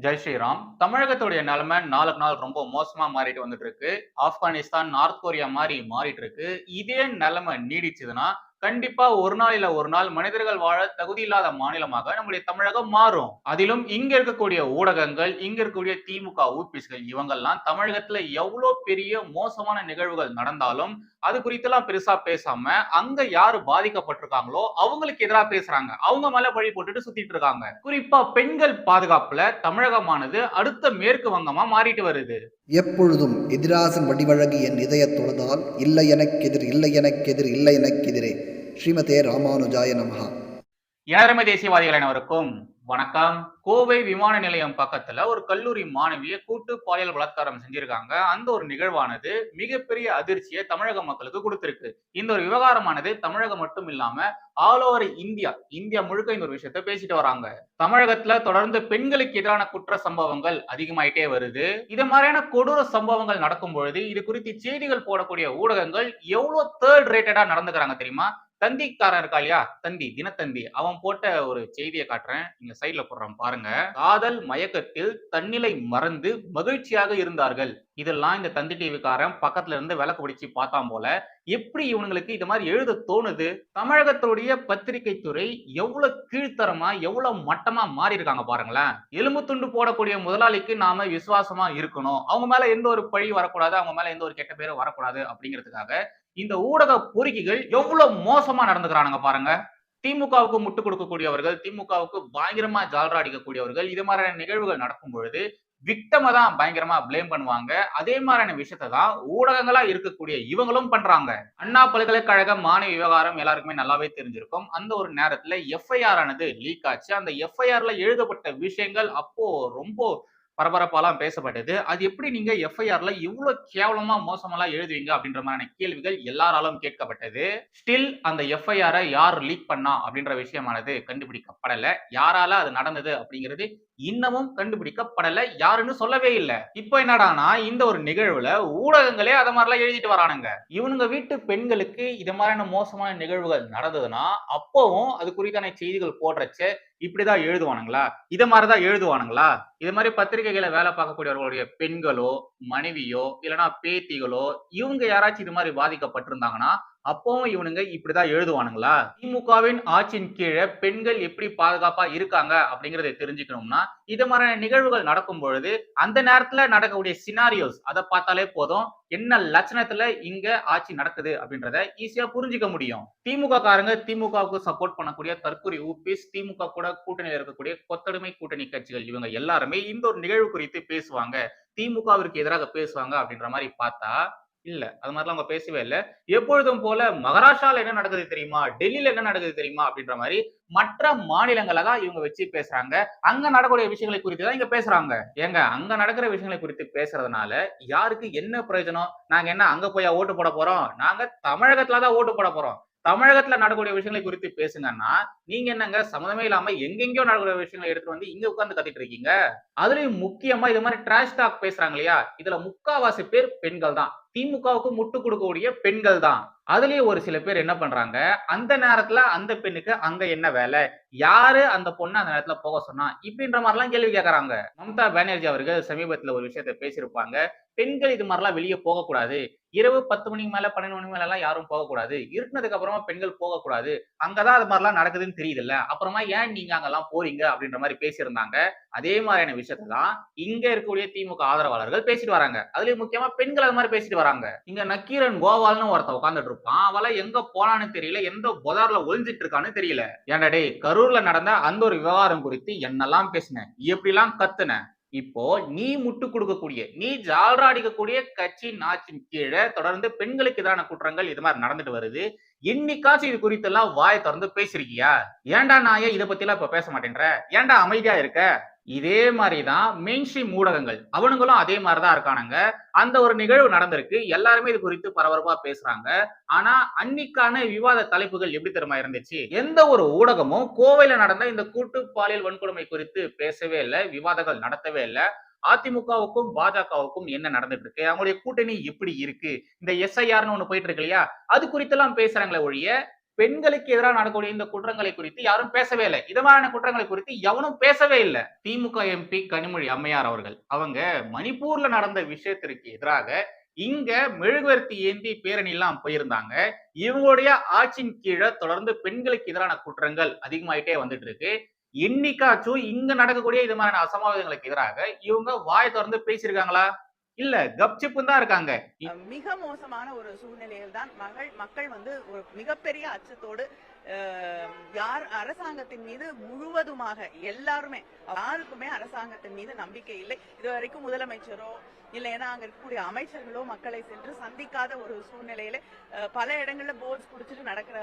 ஜெய் ஸ்ரீராம். தமிழகத்துடைய நிலைமை நாளுக்கு நாள் ரொம்ப மோசமா மாறிட்டு வந்துட்டு இருக்கு. ஆப்கானிஸ்தான் நார்த் கொரியா மாதிரி மாறிட்டு இருக்கு. இதே நிலைமை நீடிச்சதுன்னா கண்டிப்பா ஒரு நாள் இல்ல ஒரு நாள் மனிதர்கள் வாழ தகுதி இல்லாத மாநிலமாக நம்முடைய தமிழகம் மாறும். அதிலும் இங்க இருக்கக்கூடிய ஊடகங்கள் இங்க இருக்கக்கூடிய திமுக ஊபிஸ்கள் இவங்கெல்லாம் தமிழகத்துல எவ்வளவு பெரிய மோசமான நிகழ்வுகள் நடந்தாலும் அது குறித்தெல்லாம் பெருசா பேசாம அங்க யாரு பாதிக்கப்பட்டிருக்காங்களோ அவங்களுக்கு எதிராக பேசுறாங்க. அவங்க மேல பழி போட்டுட்டு சுத்திட்டு இருக்காங்க. குறிப்பா பெண்கள் பாதுகாப்புல தமிழகமானது அடுத்த மேற்கு வங்கமா மாறிட்டு வருது. எப்பொழுதும் எதிராசன் வடிவழகு என் இதயத் தொழுதால் இல்லை எனக்கெதிர் இல்லை எனக்கெதிர் இல்லை எனக்கெதிரே ஸ்ரீமதே ராமானுஜாய நமஹா. எனதரமை தேசியவாதிகள் அனைவருக்கும் வணக்கம். கோவை விமான நிலையம் பக்கத்துல ஒரு கல்லூரி மாணவியை கூட்டு பாலியல் பலாத்காரம் செஞ்சிருக்காங்க. அந்த ஒரு நிகழ்வானது மிகப்பெரிய அதிர்ச்சியை தமிழக மக்களுக்கு கொடுத்திருக்கு. இந்த ஒரு விவகாரமானது தமிழகம் மட்டும் இல்லாம ஆல் ஓவர் இந்தியா இந்தியா முழுக்க இந்த ஒரு விஷயத்த பேசிட்டு வராங்க. தமிழகத்துல தொடர்ந்து பெண்களுக்கு எதிரான குற்ற சம்பவங்கள் அதிகமாயிட்டே வருது. இது மாதிரியான கொடூர சம்பவங்கள் நடக்கும் பொழுது இது குறித்து செய்திகள் போடக்கூடிய ஊடகங்கள் எவ்வளவு தேர்ட் ரேட்டடா நடந்துக்கிறாங்க தெரியுமா? தந்திக்காரன் இருக்கா இல்லையா? தந்தி தினத்தந்தி. அவன் போட்ட ஒரு செய்தியை காட்டுறேன். இங்க சைட்ல போடுறான் பாருங்க. காதல் மயக்கத்தில் தன்னிலை மறந்து மகிழ்ச்சியாக இருந்தார்கள். இதெல்லாம் இந்த தந்தி டிவிக்காரன் பக்கத்துல இருந்து விளக்கு பிடிச்சு பார்த்தான் போல. எப்படி இவனுங்களுக்கு இது மாதிரி எழுத தோணுது? தமிழகத்துடைய பத்திரிகை துறை எவ்வளவு கீழ்த்தரமா எவ்வளவு மட்டமா மாறி இருக்காங்க பாருங்களேன். எலும்பு துண்டு போடக்கூடிய முதலாளிக்கு நாம விசுவாசமா இருக்கணும். அவங்க மேல எந்த ஒரு பழி வரக்கூடாது அவங்க மேல எந்த ஒரு கெட்ட பேரும் வரக்கூடாது அப்படிங்கிறதுக்காக இந்த ஊடக பொறுக்கிகள் எவ்வளவு மோசமா நடந்துக்கிறானுங்க பாருங்க. திமுகவுக்கு முட்டு கொடுக்கக்கூடியவர்கள் திமுகவுக்கு பயங்கரமா ஜால்ரா அடிக்கக்கூடியவர்கள் இது மாதிரியான நிகழ்வுகள் நடக்கும் பொழுது விக்டமை தான் பயங்கரமா பிளேம் பண்ணுவாங்க. அதே மாதிரியான விஷயத்தை தான் ஊடகங்களா இருக்கக்கூடிய இவங்களும் பண்றாங்க. அண்ணா பல்கலைக்கழக மாணவி விவகாரம் எல்லாருக்குமே நல்லாவே தெரிஞ்சிருக்கும். அந்த ஒரு நேரத்துல எஃப்ஐஆர் ஆனது லீக் ஆச்சு. அந்த எஃப்ஐஆர்ல எழுதப்பட்ட விஷயங்கள் அப்போ ரொம்ப பரபரப்பாலாம் பேசப்பட்டது. அது எப்படி நீங்க எஃப்ஐஆர்ல இவ்வளவு கேவலமா மோசமெல்லாம் எழுதுவீங்க அப்படின்ற மாதிரியான கேள்விகள் எல்லாராலும் கேட்கப்பட்டது. ஸ்டில் அந்த எஃப்ஐஆரை யார் லீக் பண்ணா அப்படின்ற விஷயமானது கண்டுபிடிக்கப்படல. யாரால அது நடந்தது அப்படிங்கிறது இன்னமும் கண்டுபிடிக்கப்படலை யாருன்னு சொல்லவே இல்லை. இப்போ என்னடானா இந்த ஒரு நிகழ்வுல ஊடகங்களே அதை மாதிரிலாம் எழுதிட்டு வரானுங்க. இவனுங்க வீட்டு பெண்களுக்கு இது மாதிரியான மோசமான நிகழ்வுகள் நடந்ததுன்னா அப்பவும் அது குறித்தான செய்திகள் போடுறச்ச இப்படிதான் எழுதுவானுங்களா? இதை மாதிரிதான் எழுதுவானுங்களா? இது மாதிரி பத்திரிகைகளை வேலை பார்க்கக்கூடியவர்களுடைய பெண்களோ மனைவியோ இல்லைன்னா பேத்திகளோ இவங்க யாராச்சும் இது மாதிரி பாதிக்கப்பட்டிருந்தாங்கன்னா அப்பவும் இவனுங்க இப்படிதான் எழுதுவானுங்களா? திமுகவின் ஆட்சியின் கீழே பெண்கள் எப்படி பாதுகாப்பா இருக்காங்க அப்படிங்கறத தெரிஞ்சுக்கணும்னா இது மாதிரியான நிகழ்வுகள் நடக்கும் பொழுது அந்த நேரத்துல நடக்கக்கூடிய சினாரியோஸ் அதை பார்த்தாலே போதும். என்ன லட்சணத்துல இங்க ஆட்சி நடக்குது அப்படின்றத ஈஸியா புரிஞ்சுக்க முடியும். திமுக காரங்க திமுகவுக்கு சப்போர்ட் பண்ணக்கூடிய தற்கொலை ஊபிஸ் திமுக கூட கூட்டணியில் இருக்கக்கூடிய கொத்தடிமை கூட்டணி கட்சிகள் இவங்க எல்லாருமே இந்த ஒரு நிகழ்வு குறித்து பேசுவாங்க. திமுகவிற்கு எதிராக பேசுவாங்க அப்படின்ற மாதிரி பார்த்தா இல்ல. அது மாதிரிலாம் அவங்க பேசவே இல்லை. எப்பொழுதும் போல மகாராஷ்டிரால என்ன நடக்குது தெரியுமா? டெல்லியில என்ன நடக்குது தெரியுமா? அப்படின்ற மாதிரி மற்ற மாநிலங்களை தான் இவங்க வச்சு பேசுறாங்க. அங்க நடக்கூடிய விஷயங்களை குறித்து தான் இங்க பேசுறாங்க. ஏங்க அங்க நடக்கிற விஷயங்களை குறித்து பேசுறதுனால யாருக்கு என்ன பிரயோஜனம்? நாங்க என்ன அங்க போய் ஓட்டு போட போறோம்? நாங்க தமிழகத்துல தான் ஓட்டு போட போறோம். தமிழகத்துல நடக்கக்கூடிய விஷயங்களை குறித்து பேசுங்கன்னா நீங்க என்னங்க? சம்மந்தமே இல்லாம எங்கெங்கயோ நடக்கக்கூடிய விஷயங்களை எடுத்துட்டு வந்து இங்க உட்கார்ந்து கத்திட்டு இருக்கீங்க? அதுலயும் முக்கியமா இது மாதிரி டிராஷ் டாக் பேசுறாங்க இல்லையா? இதுல முக்காவாசி பேர் பெண்கள் தான். திமுகவுக்கு முட்டு கொடுக்கக்கூடிய பெண்கள் தான். அதுலயே ஒரு சில பேர் என்ன பண்றாங்க? அந்த நேரத்துல அந்த பெண்ணுக்கு அங்க என்ன வேலை? யாரு அந்த பொண்ணு அந்த நேரத்துல போக சொன்னா? இப்படின்ற மாதிரிலாம் கேள்வி கேட்கறாங்க மம்தா பானர்ஜி அவர்கள் சமீபத்துல ஒரு விஷயத்த பேசியிருப்பாங்க. பெண்கள் இது மாதிரிலாம் வெளியே போகக்கூடாது. இரவு பத்து மணிக்கு மேல பன்னெண்டு மணிக்கு மேல எல்லாம் யாரும் போகக்கூடாது. இருட்டினதுக்கு அப்புறமா பெண்கள் போகக்கூடாது. அங்கதான் அது மாதிரிலாம் நடக்குதுன்னு தெரியுதுல்ல. அப்புறமா ஏன் நீங்க அங்கெல்லாம் போறீங்க அப்படின்ற மாதிரி பேசியிருந்தாங்க. அதே மாதிரியான விஷயத்தை தான் இங்க இருக்கக்கூடிய திமுக ஆதரவாளர்கள் பேசிட்டு வராங்க. அதுலயும் முக்கியமா பெண்கள் அது மாதிரி பேசிட்டு வராங்க. இங்க நக்கீரன் கோபால்னு ஒருத்த உட்காந்துட்டு இருப்பான் அவளை எங்க போனான்னு தெரியல. எந்த புதார்ல ஒளிஞ்சிட்டு இருக்கான்னு தெரியல. ஏன்டா டே கரூர்ல நடந்த அந்த ஒரு விவகாரம் குறித்து என்னெல்லாம் பேசினேன்? எப்படிலாம் கத்துனேன்? இப்போ நீ முட்டு கொடுக்கக்கூடிய நீ ஜால்ரா அடிக்கக்கூடிய கட்சி நாச்சின் கீழே தொடர்ந்து பெண்களுக்கு எதிரான குற்றங்கள் இது மாதிரி நடந்துட்டு வருது. இன்னைக்காச்சும் இது குறித்தெல்லாம் வாயை திறந்து பேசிருக்கியா? ஏன்டா நான் ஏன் இதை பத்தி எல்லாம் இப்ப பேச மாட்டேன்ற? ஏன்டா அமைதியா இருக்க? இதே மாதிரிதான் மெயின் ஸ்ட்ரீம் ஊடகங்கள். அவனுங்களும் அதே மாதிரிதான் இருக்கானுங்க. அந்த ஒரு நிகழ்வு நடந்திருக்கு. எல்லாருமே இது குறித்து பரபரப்பா பேசுறாங்க. ஆனா அன்னைக்கான விவாத தலைப்புகள் எப்படி தெரியுமா இருந்துச்சு? எந்த ஒரு ஊடகமும் கோவையில நடந்த இந்த கூட்டு பாலியல் வன்கொடுமை குறித்து பேசவே இல்லை விவாதங்கள் நடத்தவே இல்லை. அதிமுகவுக்கும் பாஜகவுக்கும் என்ன நடந்துட்டு இருக்கு? அவங்களுடைய கூட்டணி எப்படி இருக்கு? இந்த எஸ்ஐஆர்னு ஒண்ணு போயிட்டு இருக்கு இல்லையா? அது குறித்தெல்லாம் பேசுறாங்களே ஒழிய பெண்களுக்கு எதிராக நடக்கக்கூடிய இந்த குற்றங்களை குறித்து யாரும் பேசவே இல்லை. இது மாதிரியான குற்றங்களை குறித்து எவனும் பேசவே இல்லை. திமுக எம்பி கனிமொழி அம்மையார் அவர்கள். அவங்க மணிப்பூர்ல நடந்த விஷயத்திற்கு எதிராக இங்க மெழுகுவர்த்தி ஏந்தி பேரணி எல்லாம் போயிருந்தாங்க. இவங்களுடைய ஆட்சியின் கீழே தொடர்ந்து பெண்களுக்கு எதிரான குற்றங்கள் அதிகமாயிட்டே வந்துட்டு இருக்கு. என்னைக்காச்சும் இங்க நடக்கக்கூடிய இது மாதிரியான அசம்பாவிதங்களுக்கு எதிராக இவங்க வாய் திறந்து பேசியிருக்காங்களா? இல்ல கப்சிப்பு தான் இருக்காங்க. மிக மோசமான ஒரு சூழ்நிலையில் தான் மகள் மக்கள் வந்து ஒரு மிகப்பெரிய அச்சத்தோடு யார் அரசாங்கத்தின் மீது முழுவதுமாக எல்லாருமே யாருக்குமே அரசாங்கத்தின் மீது நம்பிக்கை இல்லை. இதுவரைக்கும் முதலமைச்சரோ இல்லைன்னா அங்க இருக்கக்கூடிய அமைச்சர்களோ மக்களை சென்று சந்திக்காத ஒரு சூழ்நிலையில பல இடங்கள்ல போர்ட்ஸ் குடிச்சிட்டு நடக்கிற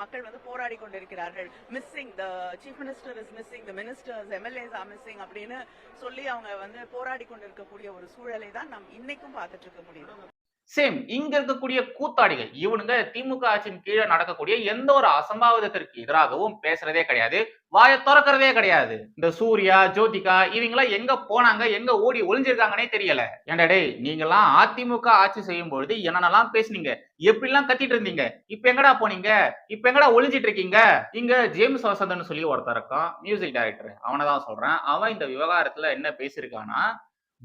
மக்கள் வந்து போராடி கொண்டிருக்கிறார்கள். Missing the chief minister is missing the ministers MLAs are missing அப்படின்னு சொல்லி அவங்க வந்து போராடி கொண்டிருக்கக்கூடிய ஒரு சூழலை தான் நாம் இன்னைக்கும் பார்த்துட்டு இருக்க முடியும். சேம் இங்க இருக்கக்கூடிய கூத்தாடிகள் இவனுங்க திமுக ஆட்சியின் கீழே நடக்கக்கூடிய எந்த ஒரு அசம்பாவிதத்திற்கு எதிராகவும் பேசுறதே கிடையாது. வாயை திறக்கிறதே கிடையாது. இந்த சூர்யா ஜோதிகா இவங்கெல்லாம் எங்க போனாங்க எங்க ஓடி ஒளிஞ்சிருக்காங்கன்னே தெரியல. ஏன்டா டேய் நீங்கெல்லாம் அதிமுக ஆட்சி செய்யும் பொழுது என்னென்னலாம் பேசுனீங்க? எப்படிலாம் கத்திட்டு இருந்தீங்க? இப்ப எங்கடா போனீங்க? இப்ப எங்கடா ஒளிஞ்சிட்டு இருக்கீங்க? இங்க ஜேம்ஸ் வசந்தன் சொல்லி ஒருத்தர் இருக்கான் மியூசிக் டைரக்டர் அவனை தான் சொல்றேன். அவன் இந்த விவகாரத்துல என்ன பேசியிருக்கான்னா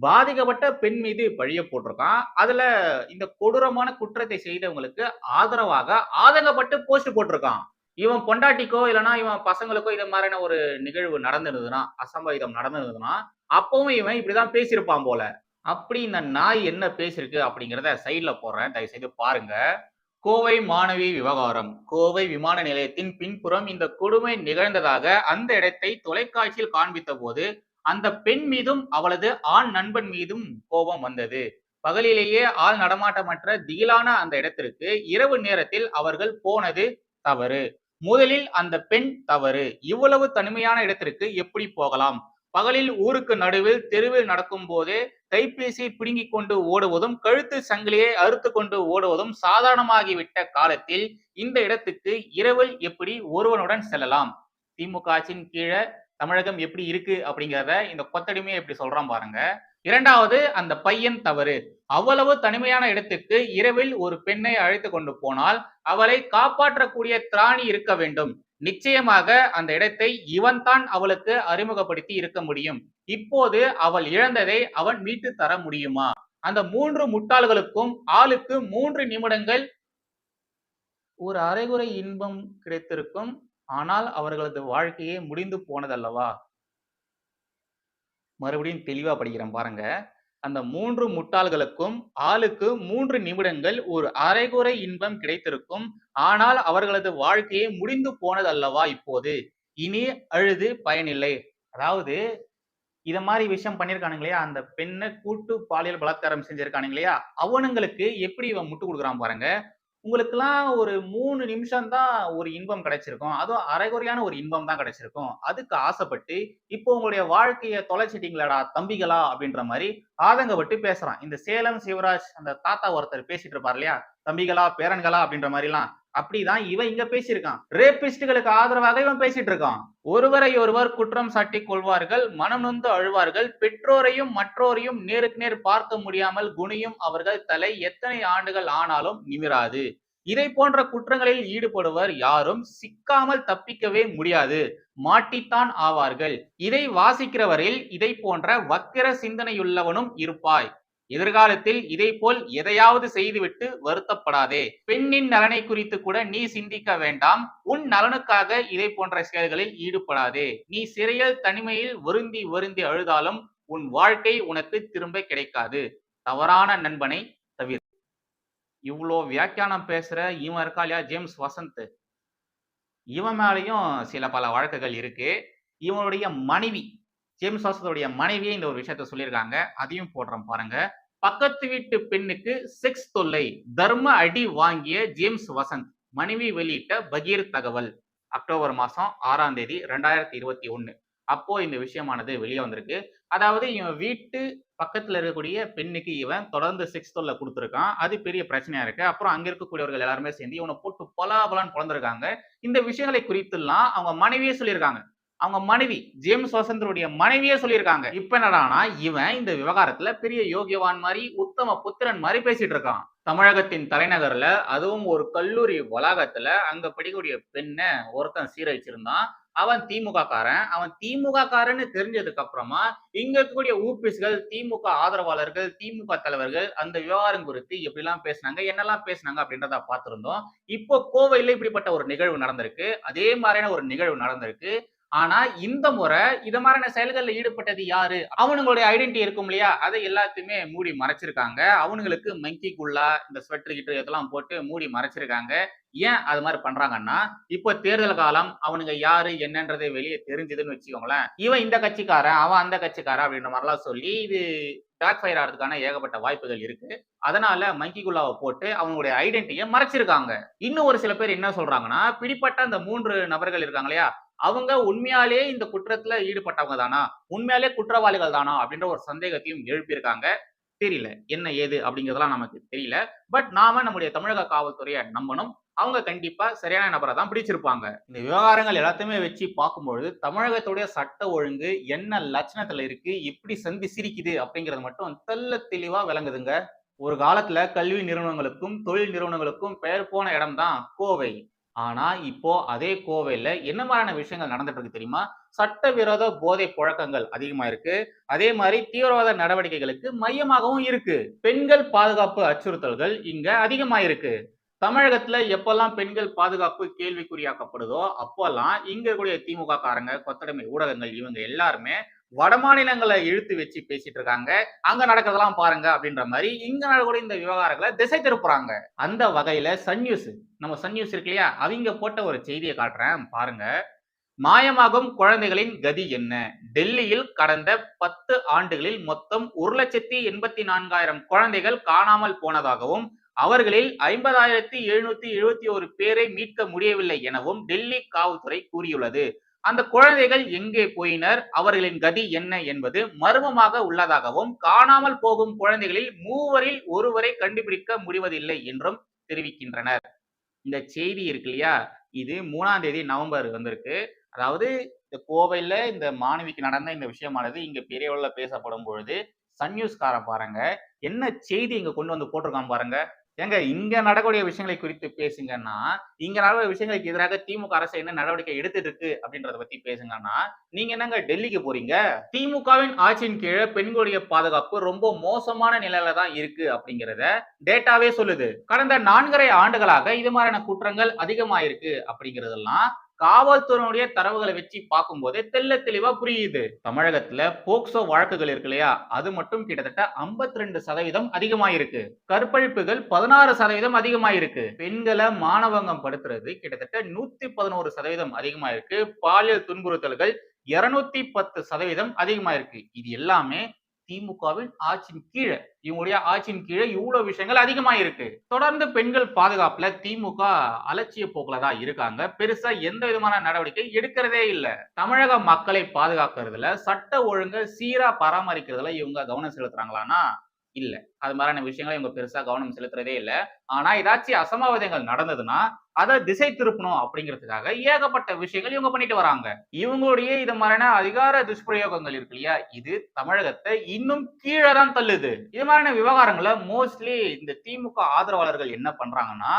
பாதிக்கப்பட்ட பெண் மீது பழிய போட்டிருக்கான். அதுல இந்த கொடூரமான குற்றத்தை செய்தவங்களுக்கு ஆதரவாக ஆதங்கப்பட்டு போஸ்ட் போட்டிருக்கான். இவன் பொண்டாட்டிக்கோ இல்லைன்னா இவன் பசங்களுக்கோ இது மாதிரியான ஒரு நிகழ்வு நடந்திருந்ததுன்னா அசம்பாவிதம் நடந்திருந்ததுன்னா அப்பவும் இவன் இப்படிதான் பேசியிருப்பான் போல. அப்படி இந்த நாய் என்ன பேசியிருக்கு அப்படிங்கிறத சைட்ல போடுறேன். தயவு செய்து பாருங்க. கோவை மாணவி விவகாரம். கோவை விமான நிலையத்தின் பின்புறம் இந்த கொடுமை நிகழ்ந்ததாக அந்த இடத்தை தொலைக்காட்சியில் காண்பித்த போது அந்த பெண் மீதும் அவளது ஆண் நண்பன் மீதும் கோபம் வந்தது. பகலிலேயே ஆள் நடமாட்டமற்ற திகிலான அந்த இடத்திற்கு இரவு நேரத்தில் அவர்கள் போனது தவறு. முதலில் அந்த பெண் தவறு. இவ்வளவு தனிமையான இடத்திற்கு எப்படி போகலாம்? பகலில் ஊருக்கு நடுவில் தெருவில் நடக்கும் போது கைபேசி பிடுங்கிக் கொண்டு ஓடுவதும் கழுத்து சங்கிலியை அறுத்து கொண்டு ஓடுவதும் சாதாரணமாகிவிட்ட காலத்தில் இந்த இடத்துக்கு இரவில் எப்படி ஒருவனுடன் செல்லலாம்? திமுக ஆட்சியின் கீழே தமிழகம் எப்படி இருக்கு அப்படிங்கிறத இந்த கொத்தடிமையை எப்படி சொல்றான் பாருங்க. இரண்டாவது அந்த பையன் தவறு. அவ்வளவு தனிமையான இடத்துக்கு இரவில் ஒரு பெண்ணை அழைத்து கொண்டு போனால் அவளை காப்பாற்றக்கூடிய திராணி இருக்க வேண்டும். நிச்சயமாக அந்த இடத்தை இவன் தான் அவளுக்கு அறிமுகப்படுத்தி இருக்க முடியும். இப்போது அவள் இழந்ததை அவன் மீட்டு தர முடியுமா? அந்த மூன்று முட்டாள்களுக்கும் ஆளுக்கு மூன்று நிமிடங்கள். ஒரு அரைகுறை இன்பம் கிடைத்திருக்கும். ஆனால் அவர்களது வாழ்க்கையே முடிந்து போனதல்லவா? மறுபடியும் தெளிவா படிக்கிறேன் பாருங்க. அந்த மூன்று முட்டாள்களுக்கும் ஆளுக்கு மூன்று நிமிடங்கள் ஒரு அரைகுறை இன்பம் கிடைத்திருக்கும். ஆனால் அவர்களது வாழ்க்கையே முடிந்து போனதல்லவா இப்போது? இனி அழுது பயனில்லை. அதாவது இத மாதிரி விஷயம் பண்ணிருக்கானுங்க இல்லையா? அந்த பெண்ணை கூட்டு பாலியல் பலாத்காரம் செஞ்சிருக்கானுங்க இல்லையா? அவனுங்களுக்கு எப்படி இவன் முட்டு கொடுக்குறான் பாருங்க. உங்களுக்கெல்லாம் ஒரு மூணு நிமிஷம் தான் ஒரு இன்பம் கிடைச்சிருக்கும். அதுவும் அரைகுறையான ஒரு இன்பம் தான் கிடைச்சிருக்கும். அதுக்கு ஆசைப்பட்டு இப்போ உங்களுடைய வாழ்க்கையை தொலைச்சிட்டீங்களாடா தம்பிகளா அப்படின்ற மாதிரி ஆதங்கப்பட்டு பேசுறான். இந்த சேலம் சிவராஜ் அந்த தாத்தா ஒருத்தர் பேசிட்டு இருப்பார் இல்லையா? தம்பிகளா பேரன்களா அப்படின்ற மாதிரிலாம். அப்படிதான் இவன் இங்க பேசியிருக்கான். ரேபிஸ்டுகளுக்கு ஆதரவாக இவன் பேசிட்டு இருக்கான் ஒருவரை ஒருவர் குற்றம் சாட்டி கொள்வார்கள் மனம் நொந்து அழுவார்கள் பெற்றோரையும் மற்றோரையும் நேருக்கு நேர் பார்க்க முடியாமல் குணியும் அவர்கள் தலை எத்தனை ஆண்டுகள் ஆனாலும் நிமிராது. இதை போன்ற குற்றங்களில் ஈடுபடுவர் யாரும் சிக்காமல் தப்பிக்கவே முடியாது. மாட்டித்தான் ஆவார்கள். இதை வாசிக்கிறவரில் இதை போன்ற வக்கிர சிந்தனையுள்ளவனும் இருப்பாய். எதிர்காலத்தில் இதை போல் எதையாவது செய்துவிட்டு வருத்தப்படாதே. பெண்ணின் நலனை குறித்து கூட நீ சிந்திக்க வேண்டாம். உன் நலனுக்காக இதை போன்ற செயல்களில் ஈடுபடாதே. நீ சிறையில் தனிமையில் வருந்தி வருந்தி அழுதாலும் உன் வாழ்க்கை உனக்கு திரும்ப கிடைக்காது. தவறான நண்பனை தவிர. இவ்வளோ வியாக்கியானம் பேசுற இவன் இருக்கா இல்லையா? ஜேம்ஸ் வசந்த். இவன் மேலேயும் சில பல வழக்குகள் இருக்கு. இவனுடைய மனைவி ஜேம்ஸ் வாசத்துடைய மனைவியே இந்த ஒரு விஷயத்த சொல்லியிருக்காங்க. அதையும் போடுறோம் பாருங்க. பக்கத்து வீட்டு பெண்ணுக்கு செக்ஸ் தொல்லை. தர்ம அடி வாங்கிய ஜேம்ஸ் வசந்த் மனைவி வெளியிட்ட பகீர் தகவல். அக்டோபர் மாசம் ஆறாம் தேதி ரெண்டாயிரத்தி இருபத்தி ஒண்ணு. அப்போ இந்த விஷயமானது வெளியே வந்திருக்கு. அதாவது இவன் வீட்டு பக்கத்துல இருக்கக்கூடிய பெண்ணுக்கு இவன் தொடர்ந்து செக்ஸ் தொல்லை கொடுத்துருக்கான். அது பெரிய பிரச்சனையா இருக்கு. அப்புறம் அங்க இருக்கக்கூடியவர்கள் எல்லாருமே சேர்ந்து இவனை போட்டு பலாபலான்னு பிறந்திருக்காங்க இந்த விஷயங்களை குறித்துலாம் அவங்க மனைவியே சொல்லியிருக்காங்க. அவங்க மனைவி ஜேம்ஸ் வசந்தருடைய மனைவியே சொல்லியிருக்காங்க. இப்ப என்னடானா இவன் இந்த விவகாரத்துல பெரிய யோகியவான் மாதிரி உத்தம புத்திரன் மாதிரி பேசிட்டு இருக்கான். தமிழகத்தின் தலைநகர்ல அதுவும் ஒரு கல்லூரி வளாகத்துல அங்க படிக்கக்கூடிய பெண்ணை ஒருத்தன் சீரழிச்சிருந்தான். அவன் திமுக காரன் அவன் திமுக காரன்னு தெரிஞ்சதுக்கு அப்புறமா இங்க இருக்கக்கூடிய ஊபிஸ்கள் திமுக ஆதரவாளர்கள் திமுக தலைவர்கள் அந்த விவகாரம் குறித்து எப்படிலாம் பேசினாங்க என்னெல்லாம் பேசினாங்க அப்படின்றத பார்த்திருந்தோம். இப்போ கோவையில இப்படிப்பட்ட ஒரு நிகழ்வு நடந்திருக்கு. அதே மாதிரியான ஒரு நிகழ்வு நடந்திருக்கு. ஆனா இந்த முறை இது மாதிரியான செயல்களில் ஈடுபட்டது யாரு? அவனுங்களுடைய ஐடென்டிட்டி இருக்கும் இல்லையா? அதை எல்லாத்தையுமே மூடி மறைச்சிருக்காங்க. அவனுங்களுக்கு மங்கிக்குள்ளா இந்த ஸ்வெட்டர் கிட்டு இதெல்லாம் போட்டு மூடி மறைச்சிருக்காங்க. ஏன் அது மாதிரி பண்றாங்கன்னா இப்போ தேர்தல் காலம் அவனுங்க யாரு என்னன்றதை வெளியே தெரிஞ்சதுன்னு வச்சுக்கோங்களேன். இவன் இந்த கட்சிக்காரன் அவன் அந்த கட்சிக்காரன் அப்படின்ற மாதிரிலாம் சொல்லி இது பேக் ஃபயர் ஆகிறதுக்கான ஏகப்பட்ட வாய்ப்புகள் இருக்கு. அதனால மங்கிகுல்லாவை போட்டு அவங்களுடைய ஐடென்டிட்டியை மறைச்சிருக்காங்க. இன்னும் ஒரு சில பேர் என்ன சொல்றாங்கன்னா பிடிப்பட்ட அந்த மூன்று நபர்கள் இருக்காங்க இல்லையா? அவங்க உண்மையாலேயே இந்த குற்றத்துல ஈடுபட்டவங்க தானா? உண்மையாலே குற்றவாளிகள் தானா? அப்படின்ற ஒரு சந்தேகத்தையும் எழுப்பியிருக்காங்க. தெரியல என்ன ஏது அப்படிங்கிறதெல்லாம் நமக்கு தெரியல. பட் நாம நம்முடைய தமிழக காவல்துறையை நம்பணும். அவங்க கண்டிப்பா சரியான நபரை தான் பிடிச்சிருப்பாங்க. இந்த விவகாரங்கள் எல்லாத்தையுமே வச்சு பார்க்கும்பொழுது தமிழகத்துடைய சட்ட ஒழுங்கு என்ன லட்சணத்துல இருக்கு? எப்படி சந்தி சிரிக்குது அப்படிங்கிறது மட்டும் தெல்ல தெளிவா விளங்குதுங்க. ஒரு காலத்துல கல்வி நிறுவனங்களுக்கும் தொழில் நிறுவனங்களுக்கும் பெயர் போன இடம் தான் கோவை. ஆனா இப்போ அதே கோவையில என்ன மாதிரியான விஷயங்கள் நடந்துட்டு இருக்கு தெரியுமா? சட்டவிரோத போதை புழக்கங்கள் அதிகமா இருக்கு. அதே மாதிரி தீவிரவாத நடவடிக்கைகளுக்கு மையமாகவும் இருக்கு. பெண்கள் பாதுகாப்பு அச்சுறுத்தல்கள் இங்க அதிகமா இருக்கு. தமிழகத்துல எப்பெல்லாம் பெண்கள் பாதுகாப்பு கேள்விக்குறியாக்கப்படுதோ அப்போல்லாம் இங்க கூடிய திமுக காரங்க கொத்தடிமை ஊடகங்கள் இவங்க எல்லாருமே வட மாநிலங்களை இழுத்து வச்சு பேசிட்டு இருக்காங்க. அங்க நடக்கிறதெல்லாம் பாருங்க அப்படின்ற மாதிரி இங்க நடக்கக்கூடிய இந்த விவகாரங்களை திசை திருப்புறாங்க. அந்த வகையில சன் நியூஸ் நம்ம சன் நியூஸ் இருக்கு இல்லையா? அவங்க போட்ட ஒரு செய்தியை காட்டுறேன். பாருங்க. மாயமாகும் குழந்தைகளின் கதி என்ன? டெல்லியில் கடந்த பத்து ஆண்டுகளில் மொத்தம் ஒரு லட்சத்தி எண்பத்தி நான்காயிரம் குழந்தைகள் காணாமல் போனதாகவும் அவர்களில் ஐம்பதாயிரத்தி எழுநூத்தி எழுபத்தி ஒரு பேரை மீட்க முடியவில்லை எனவும் டெல்லி காவல்துறை கூறியுள்ளது. அந்த குழந்தைகள் எங்கே போயினர்? அவர்களின் கதி என்ன என்பது மர்மமாக உள்ளதாகவும் காணாமல் போகும் குழந்தைகளில் மூவரில் ஒருவரை கண்டுபிடிக்க முடிவதில்லை என்றும் தெரிவிக்கின்றனர். இந்த செய்தி இருக்கு இல்லையா? இது மூணாம் தேதி நவம்பர் வந்திருக்கு. அதாவது இந்த கோவையில இந்த மாணவிக்கு நடந்த இந்த விஷயமானது இங்க பெரிய பேசப்படும் பொழுது சன் நியூஸ்காரன் பாருங்க என்ன செய்தி இங்க கொண்டு வந்து போட்டிருக்கான் பாருங்க. ஏங்க இங்க நடக்கூடிய விஷயங்களை குறித்து பேசுங்கன்னா இங்க நடக்கிற விஷயங்களுக்கு எதிராக திமுக அரசு என்ன நடவடிக்கை எடுத்துட்டு இருக்கு அப்படின்றத பத்தி பேசுங்கன்னா நீங்க என்னங்க டெல்லிக்கு போறீங்க? திமுகவின் ஆட்சியின் கீழே பெண்களுடைய பாதுகாப்பு ரொம்ப மோசமான நிலையில தான் இருக்கு அப்படிங்கறத டேட்டாவே சொல்லுது. கடந்த நான்கரை ஆண்டுகளாக இது மாதிரியான குற்றங்கள் அதிகமாயிருக்கு அப்படிங்கறதெல்லாம் காவல்துறையினுடைய தரவுகளை வச்சு பார்க்கும்போது தெல்ல தெளிவா புரியுது. தமிழகத்துல போக்சோ வழக்குகள் இருக்கு இல்லையா? அது மட்டும் கிட்டத்தட்ட 52% ரெண்டு சதவீதம் அதிகமாயிருக்கு. கற்பழிப்புகள் பதினாறு சதவீதம் அதிகமாயிருக்கு. பெண்களை மானவங்கம் படுத்துறது கிட்டத்தட்ட நூத்தி பதினோரு சதவீதம் அதிகமாயிருக்கு. பாலியல் துன்புறுத்தல்கள் இருநூத்தி பத்து சதவீதம் அதிகமாயிருக்கு. இது எல்லாமே திமுகவின் ஆட்சியின் கீழே. இவங்களுடைய ஆட்சியின் கீழே இவ்வளவு விஷயங்கள் அதிகமா இருக்கு தொடர்ந்து பெண்கள் பாதுகாப்புல திமுக அலட்சிய போக்குல தான் இருக்காங்க. பெருசா எந்த விதமான நடவடிக்கை எடுக்கிறதே இல்லை. தமிழக மக்களை பாதுகாக்கிறதுல சட்ட ஒழுங்கை சீரா பராமரிக்கிறதுல இவங்க கவனம் செலுத்துறாங்களான்னா இல்லை. அது மாதிரியான விஷயங்களை இவங்க பெருசா கவனம் செலுத்துறதே இல்லை. ஆனா ஏதாச்சும் அசம்பாவிதங்கள் நடந்ததுன்னா அதை திசை திருப்பணும் அப்படிங்கிறதுக்காக ஏகப்பட்ட விஷயங்கள் இவங்க பண்ணிட்டு வராங்க. இவங்களுடைய இது மாதிரியான அதிகார துஷ்பிரயோகங்கள் இருக்கு இல்லையா? இது தமிழகத்தை இன்னும் கீழே தான் தள்ளுது. இது மாதிரியான விவகாரங்களை மோஸ்ட்லி இந்த திமுக ஆதரவாளர்கள் என்ன பண்றாங்கன்னா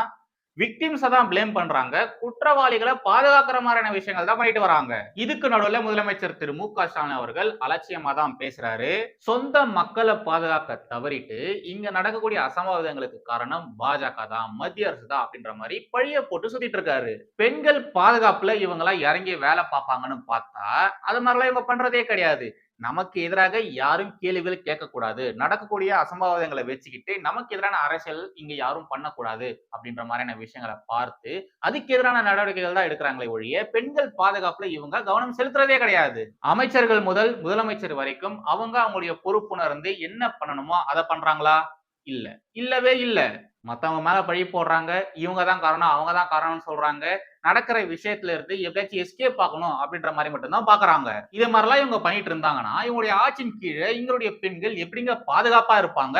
விக்டிம்ஸை தான் பிளேம் பண்றாங்க. குற்றவாளிகளை பாதுகாக்கிற மாதிரியான விஷயங்கள் தான் பண்ணிட்டு வராங்க. இதுக்கு நடுவில் முதலமைச்சர் திரு மு க ஸ்டாலின் அவர்கள் அலட்சியமா தான் பேசுறாரு. சொந்த மக்களை பாதுகாக்க தவறிட்டு இங்க நடக்கக்கூடிய அசம்பாவிதங்களுக்கு காரணம் பாஜக தான் மத்திய அரசு தான் அப்படின்ற மாதிரி பழிய போட்டு சுத்திட்டு இருக்காரு. பெண்கள் பாதுகாப்புல இவங்க எல்லாம் இறங்கி வேலை பார்ப்பாங்கன்னு பார்த்தா அது மாதிரிலாம் இவங்க பண்றதே கிடையாது. நமக்கு எதிராக யாரும் கேள்விகள் கேட்கக்கூடாது. நடக்கக்கூடிய அசம்பாவிதங்களை வச்சுக்கிட்டு நமக்கு எதிரான அரசியல் இங்க யாரும் பண்ணக்கூடாது அப்படின்ற மாதிரியான விஷயங்களை பார்த்து அதுக்கு எதிரான நடவடிக்கைகள் தான் எடுக்கிறாங்களே ஒழிய பெண்கள் பாதுகாப்புல இவங்க கவனம் செலுத்துறதே கிடையாது. அமைச்சர்கள் முதல் முதலமைச்சர் வரைக்கும் அவங்க அவங்களுடைய பொறுப்புணர்ந்து என்ன பண்ணணுமோ அதை பண்றாங்களா? இல்ல. இல்லவே இல்லை. மத்தவங்க மேல பழி போடுறாங்க இவங்க தான் காரணம் அவங்க தான் காரணம்னு சொல்றாங்க. நடக்கிற விஷயத்துல இருந்து எப்படியாச்சும் எஸ்கேப் பார்க்கணும் அப்படின்ற மாதிரி மட்டும்தான் பாக்குறாங்க. இது மாதிரிலாம் இவங்க பண்ணிட்டு இருந்தாங்கன்னா இவங்களுடைய ஆட்சியின் கீழே இவங்களுடைய பெண்கள் எப்படிங்க பாதுகாப்பா இருப்பாங்க?